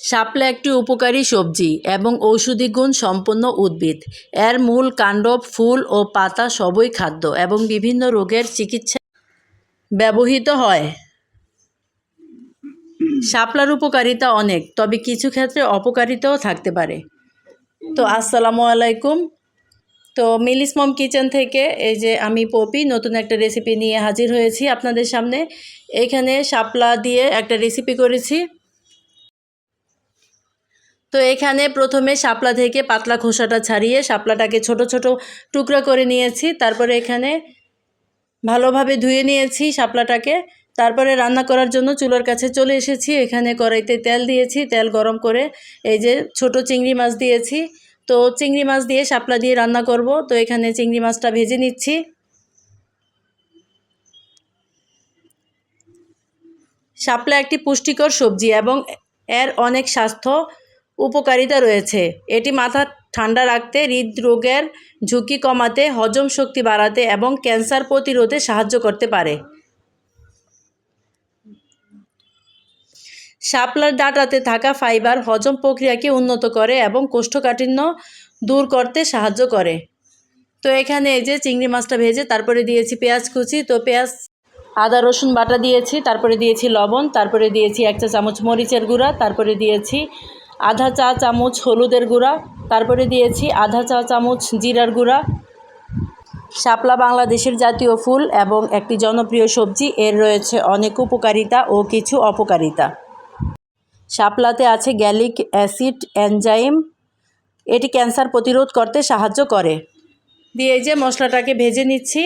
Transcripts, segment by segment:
শাপলা একটি উপকারী সবজি এবং ঔষধি গুণ সম্পন্ন উদ্ভিদ। এর মূল কাণ্ড ফুল ও পাতা সবই খাদ্য এবং বিভিন্ন রোগের চিকিৎসা ব্যবহৃত হয়। শাপলার উপকারিতা অনেক, তবে কিছু ক্ষেত্রে অপকারিতাও থাকতে পারে। তো আসসালামু আলাইকুম। তো মিলিস মম কিচেন থেকে এই যে আমি পপি, নতুন একটা রেসিপি নিয়ে হাজির হয়েছি আপনাদের সামনে। এখানে শাপলা দিয়ে একটা রেসিপি করেছি। তো এখানে প্রথমে শাপলা থেকে পাতলা খোসাটা ছাড়িয়ে শাপলাটাকে ছোট ছোট টুকরা করে নিয়েছি। তারপরে এখানে ভালোভাবে ধুয়ে নিয়েছি শাপলাটাকে। তারপরে রান্না করার জন্য চুলার কাছে চলে এসেছি। এখানে কড়াইতে তেল দিয়েছি, তেল গরম করে এই যে ছোট চিংড়ি মাছ দিয়েছি। তো চিংড়ি মাছ দিয়ে শাপলা দিয়ে রান্না করব। তো এখানে চিংড়ি মাছটা ভেজে নিচ্ছি। শাপলা একটি পুষ্টিকর সবজি এবং এর অনেক স্বাস্থ্য। উপকারিতা রয়েছে। এটি মাথা ঠান্ডা রাখতে হৃদরোগের ঝুঁকি কমাতে, হজম শক্তি বাড়াতে এবং ক্যান্সার প্রতিরোধে সাহায্য করতে পারে। শাপলার ডাঁটাতে থাকা ফাইবার হজম প্রক্রিয়াকে উন্নত করে এবং কোষ্ঠকাঠিন্য দূর করতে সাহায্য করে। তো এখানে এই যে চিংড়ি মাছটা ভেজে তারপরে দিয়েছি পেঁয়াজ কুচি। তো পেঁয়াজ, আদা, রসুন বাটা দিয়েছি, তারপরে দিয়েছি লবণ, তারপরে দিয়েছি এক চা চামচ মরিচের গুঁড়া, তারপরে দিয়েছি আধা চা চামচ হলুদের গুঁড়া, তারপরে দিয়েছি আধা চা চামচ জিরার গুঁড়া। শাপলা বাংলাদেশের জাতীয় ফুল এবং একটি জনপ্রিয় সবজি, এর রয়েছে অনেক উপকারিতা ও কিছু অপকারিতা। শাপলাতে আছে গ্যালিক অ্যাসিড এনজাইম, এটি ক্যান্সার প্রতিরোধ করতে সাহায্য করে। দিয়ে যে মশলাটাকে ভেজে নিচ্ছি।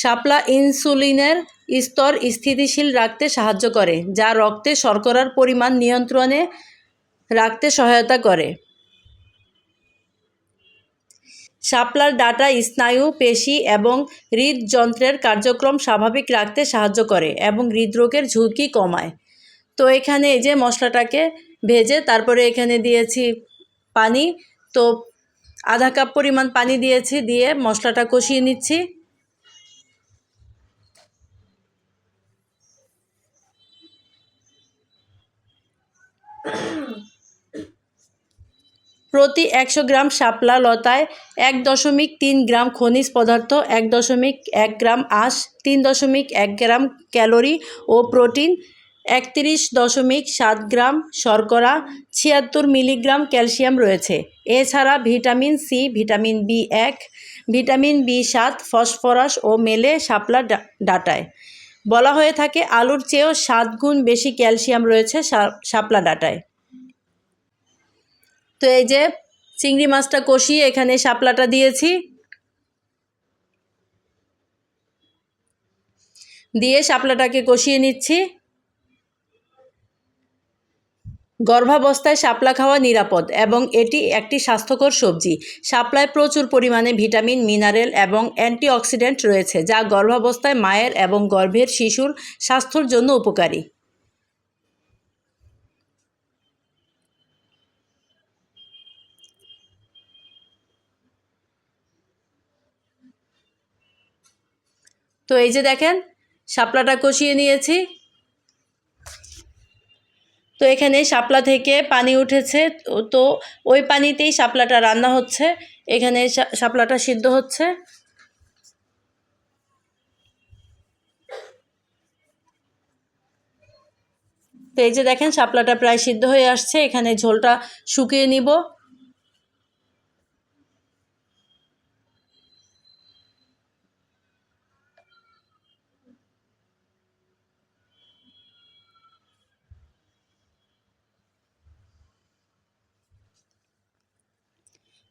শাপলা ইনসুলিনের স্তর স্থিতিশীল রাখতে সাহায্য করে, যা রক্তে শর্করার পরিমাণ নিয়ন্ত্রণে রাখতে সহায়তা করে। শাপলার ডাটা স্নায়ু, পেশি এবং হৃদযন্ত্রের কার্যক্রম স্বাভাবিক রাখতে সাহায্য করে এবং হৃদরোগের ঝুঁকি কমায়। তো এখানে এই যে মশলাটাকে ভেজে, তারপরে এখানে দিয়েছি পানি। তো আধা কাপ পরিমাণ পানি দিয়েছি, দিয়ে মশলাটা কষিয়ে নিচ্ছি। প্রতি একশো গ্রাম শাপলা লতায় এক দশমিক তিন গ্রাম খনিজ পদার্থ, এক দশমিক এক গ্রাম আঁশ, তিন দশমিক এক গ্রাম ক্যালোরি ও প্রোটিন, একত্রিশ দশমিক সাত গ্রাম শর্করা, ছিয়াত্তর মিলিগ্রাম ক্যালসিয়াম রয়েছে। এছাড়া ভিটামিন সি, ভিটামিন বি এক, ভিটামিন বি সাত, ফসফরাস ও মেলে শাপলা ডাটায়। বলা হয়ে থাকে আলুর চেয়েও সাত গুণ বেশি ক্যালসিয়াম রয়েছে শাপলা ডাটায়। তো এই যে চিংড়ি মাছটা কষিয়ে এখানে শাপলাটা দিয়েছি। দিয়ে শাপলাটাকে কষিয়ে নিচ্ছি। গর্ভাবস্থায় শাপলা খাওয়া নিরাপদ এবং এটি একটি স্বাস্থ্যকর সবজি। শাপলায় প্রচুর পরিমাণে ভিটামিন, মিনারেল এবং অ্যান্টিঅক্সিডেন্ট রয়েছে, যা গর্ভাবস্থায় মায়ের এবং গর্ভের শিশুর স্বাস্থ্যর জন্য উপকারী। তো এই যে দেখেন, শাপলাটা কষিয়ে নিয়েছি। তো এখানে শাপলা থেকে পানি উঠেছে, তো- ওই পানিতেই শাপলাটা রান্না হচ্ছে। এখানে শাপলাটা সিদ্ধ হচ্ছে। তো এই যে দেখেন, শাপলাটা প্রায় সিদ্ধ হয়ে আসছে। এখানে ঝোলটা শুকিয়ে নিব।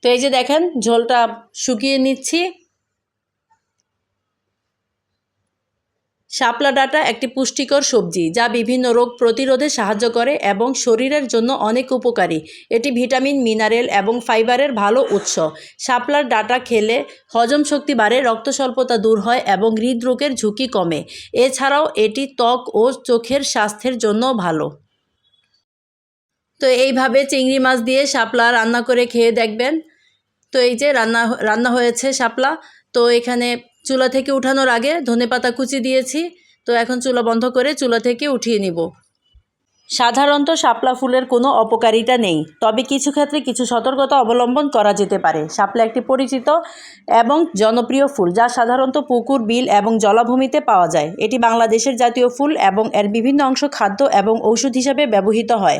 তো এই যে দেখেন, ঝোলটা শুকিয়ে নিচ্ছি। শাপলা ডাঁটা একটি পুষ্টিকর সবজি, যা বিভিন্ন রোগ প্রতিরোধে সাহায্য করে এবং শরীরের জন্য অনেক উপকারী। এটি ভিটামিন, মিনারেল এবং ফাইবারের ভালো উৎস। শাপলার ডাঁটা খেলে হজম শক্তি বাড়ে রক্ত স্বল্পতা দূর হয় এবং হৃদরোগের ঝুঁকি কমে। এছাড়াও এটি ত্বক ও চোখের স্বাস্থ্যের জন্য ভালো। তো এইভাবে চিংড়ি মাছ দিয়ে শাপলা রান্না করে খেয়ে দেখবেন। তো এই যে রান্না রান্না হয়েছে শাপলা। তো এখানে চুলা থেকে উঠানোর আগে ধনেপাতা কুচি দিয়েছি। তো এখন চুলা বন্ধ করে চুলা থেকে উঠিয়ে নিব। সাধারণত শাপলা ফুলের কোনো অপকারিতা নেই, তবে কিছু ক্ষেত্রে কিছু সতর্কতা অবলম্বন করা যেতে পারে। শাপলা একটি পরিচিত এবং জনপ্রিয় ফুল, যা সাধারণত পুকুর, বিল এবং জলাভূমিতে পাওয়া যায়। এটি বাংলাদেশের জাতীয় ফুল এবং এর বিভিন্ন অংশ খাদ্য এবং ঔষধ হিসাবে ব্যবহৃত হয়।